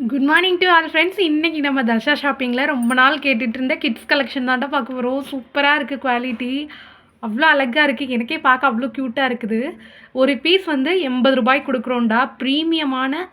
Good morning to all friends இன்றைக்கி நம்ம தர்ஷா ஷாப்பிங்கில் ரொம்ப நாள் கேட்டுட்டு இருந்த கிட்ஸ் கலெக்ஷன் தான்டா பார்க்க போகிறோம் சூப்பராக இருக்குது குவாலிட்டி அவ்வளோ அழகாக இருக்குது எனக்கே பார்க்க அவ்வளோ க்யூட்டாக இருக்குது. ஒரு பீஸ் வந்து எண்பது ரூபாய் கொடுக்குறோண்டா ப்ரீமியமான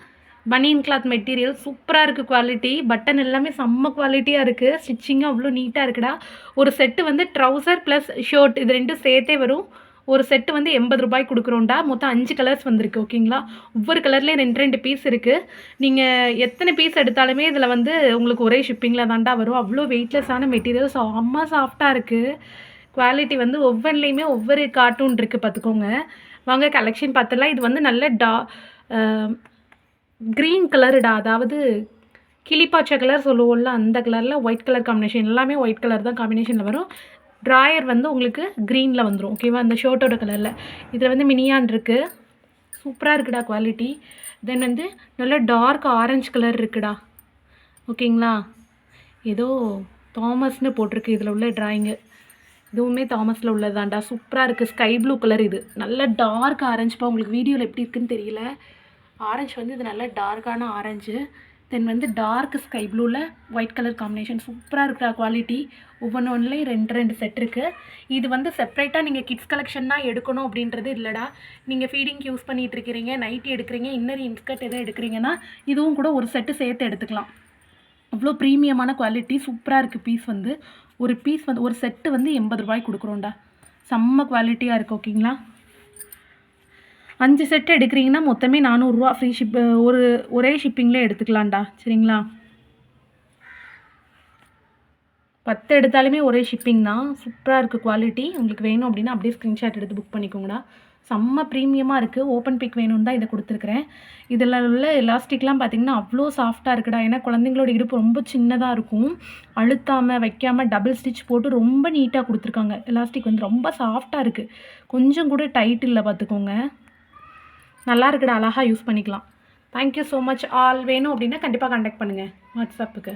பனியன் கிளாத் மெட்டீரியல் சூப்பராக இருக்குது குவாலிட்டி பட்டன் எல்லாமே செம்ம குவாலிட்டியாக இருக்குது ஸ்டிச்சிங்கும் அவ்வளோ நீட்டாக இருக்குடா. ஒரு செட்டு வந்து ட்ரௌசர் ப்ளஸ் ஷர்ட் இது ரெண்டும் சேர்த்தே வரும். ஒரு செட்டு வந்து எண்பது ரூபாய் கொடுக்குறோம்டா. மொத்தம் அஞ்சு கலர்ஸ் வந்திருக்கு ஓகேங்களா ஒவ்வொரு கலர்லேயும் ரெண்டு ரெண்டு பீஸ் இருக்குது நீங்கள் எத்தனை பீஸ் எடுத்தாலுமே இதில் வந்து உங்களுக்கு ஒரே ஷிப்பிங்கில் தான்டா வரும். அவ்வளோ வெயிட்லெஸ்ஸான மெட்டீரியல் செம்ம சாஃப்டாக இருக்குது குவாலிட்டி வந்து ஒவ்வொன்றிலையுமே ஒவ்வொரு கார்ட்டூன் இருக்குது பார்த்துக்கோங்க வாங்க கலெக்ஷன் பார்த்துலாம் இது வந்து நல்ல டா க்ரீன் கலருடா அதாவது கிளிப்பாச்சை கலர் சொல்லுவோம்ல அந்த கலரில் ஒயிட் கலர் காம்பினேஷன் எல்லாமே ஒயிட் கலர் தான் காம்பினேஷனில் வரும். ட்ராயர் வந்து உங்களுக்கு க்ரீனில் வந்துடும் ஓகேவா அந்த ஷர்ட்டோட கலரில் இதில் வந்து மினியான் இருக்குது சூப்பராக இருக்குடா குவாலிட்டி தென் வந்து நல்ல டார்க் ஆரஞ்சு கலர் இருக்குடா. ஓகேங்களா ஏதோ தாமஸ்னு போட்டிருக்கு இதில் உள்ள ட்ராயிங்கு இதுவுமே தாமஸில் உள்ளதாண்டா சூப்பராக இருக்குது ஸ்கை ப்ளூ கலர் இது. நல்ல டார்க் ஆரஞ்சுப்பா உங்களுக்கு வீடியோவில் எப்படி இருக்குன்னு தெரியல. ஆரஞ்சு வந்து இது நல்ல டார்க்கான ஆரஞ்சு தென் வந்து டார்க் ஸ்கை ப்ளூவில் ஒயிட் கலர் காம்பினேஷன் சூப்பராக இருக்கிற குவாலிட்டி ஒவ்வொன்று ஒன்றுலேயும் ரெண்டு ரெண்டு செட் இருக்குது இது வந்து செப்பரேட்டாக நீங்கள் கிட்ஸ் கலெக்ஷன் தான் எடுக்கணும் அப்படின்றது இல்லைடா. நீங்கள் ஃபீடிங்க்கு யூஸ் பண்ணிகிட்டு இருக்கிறீங்க நைட்டி எடுக்கிறீங்க இன்னர் இன்ஸ்கர்ட் எதுவும் எடுக்கிறீங்கன்னா இதுவும் கூட ஒரு செட்டு சேர்த்து எடுத்துக்கலாம். அவ்வளோ ப்ரீமியமான குவாலிட்டி சூப்பராக இருக்குது பீஸ் வந்து. ஒரு பீஸ் வந்து ஒரு செட்டு வந்து எண்பது ரூபாய்க்கு கொடுக்குறோம்டா. செம்ம குவாலிட்டியாக இருக்குது ஓகேங்களா அஞ்சு செட்டு எடுக்கிறீங்கன்னா மொத்தமே நானூறுரூவா ஃப்ரீ ஷிப் ஒரு ஒரே ஷிப்பிங்லேயே எடுத்துக்கலாம்டா. சரிங்களா? பத்து எடுத்தாலுமே ஒரே ஷிப்பிங் தான். சூப்பராக இருக்குது குவாலிட்டி உங்களுக்கு வேணும் அப்படின்னா அப்படியே ஸ்க்ரீன்ஷாட் எடுத்து புக் பண்ணிக்கோங்கடா. செம்ம ப்ரீமியமாக இருக்குது ஓப்பன் பிக் வேணும்னு தான் இதை கொடுத்துருக்குறேன். இதில் உள்ள எலாஸ்டிக்லாம் பார்த்திங்கன்னா அவ்வளோ சாஃப்டாக இருக்குடா. ஏன்னா குழந்தைங்களோட இடுப்பு ரொம்ப சின்னதாக இருக்கும். அழுத்தாமல் வைக்காமல் டபுள் ஸ்டிச் போட்டு ரொம்ப நீட்டாக கொடுத்துருக்காங்க. எலாஸ்டிக் வந்து ரொம்ப சாஃப்டாக இருக்குது கொஞ்சம் கூட டைட் இல்லை பார்த்துக்கோங்க. நல்லா இருக்குடா அழகாக யூஸ் பண்ணிக்கலாம். தேங்க்யூ ஸோ மச் ஆல் வேணும் அப்படின்னா கண்டிப்பாக கான்டாக்ட் பண்ணுங்கள் வாட்ஸ்அப்புக்கு